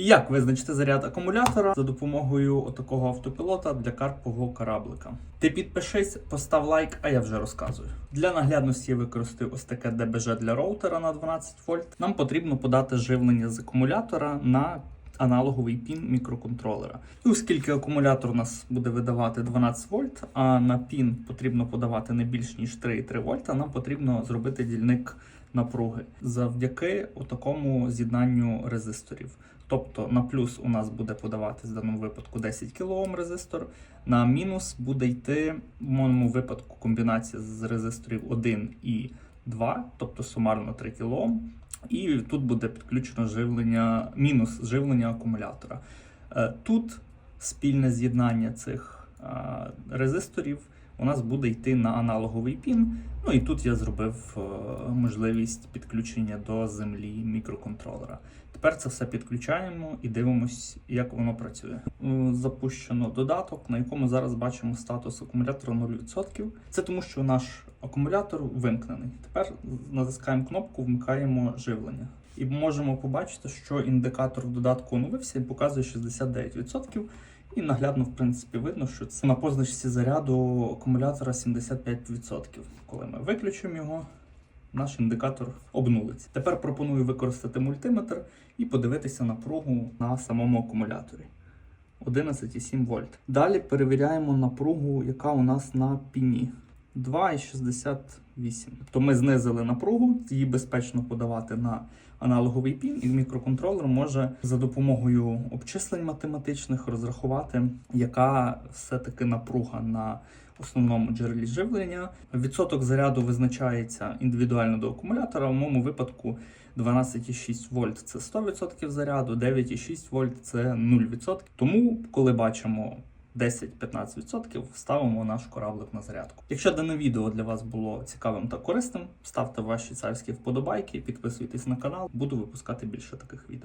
Як визначити заряд акумулятора за допомогою такого автопілота для карпового кораблика? Ти підпишись, постав лайк, а я вже розказую. Для наглядності я використаю ось таке ДБЖ для роутера на 12 вольт. Нам потрібно подати живлення з акумулятора на аналоговий пін мікроконтролера. І оскільки акумулятор у нас буде видавати 12 вольт, а на пін потрібно подавати не більш ніж 3,3 вольта, нам потрібно зробити дільник напруги завдяки такому з'єднанню резисторів. Тобто на плюс у нас буде подаватись в даному випадку 10 кОм резистор, на мінус буде йти в моєму випадку комбінація з резисторів 1 і 2, тобто сумарно 3 кОм. І тут буде підключено живлення, мінус живлення акумулятора. Е, Тут спільне з'єднання цих е, резисторів у нас буде йти на аналоговий пін. Ну і тут я зробив е, можливість підключення до землі мікроконтролера. Тепер це все підключаємо і дивимось, як воно працює. Е, Запущено додаток, на якому зараз бачимо статус акумулятора 0%. Це тому, що наш акумулятор вимкнений. Тепер натискаємо кнопку, вмикаємо живлення. І можемо побачити, що індикатор в додатку оновився і показує 69%. І наглядно, в принципі, видно, що це на позначці заряду акумулятора 75%. Коли ми виключимо його, наш індикатор обнулиться. Тепер пропоную використати мультиметр і подивитися напругу на самому акумуляторі. 11,7 вольт. Далі перевіряємо напругу, яка у нас на піні. 2,68. Тобто ми знизили напругу, її безпечно подавати на аналоговий пін, і мікроконтролер може за допомогою обчислень математичних розрахувати, яка все-таки напруга на основному джерелі живлення. Відсоток заряду визначається індивідуально до акумулятора. В моєму випадку 12,6 вольт це 100% заряду, 9,6 вольт це 0%. Тому, коли бачимо 10-15% ставимо наш кораблик на зарядку. Якщо дане відео для вас було цікавим та корисним, ставте ваші царські вподобайки, підписуйтесь на канал, буду випускати більше таких відео.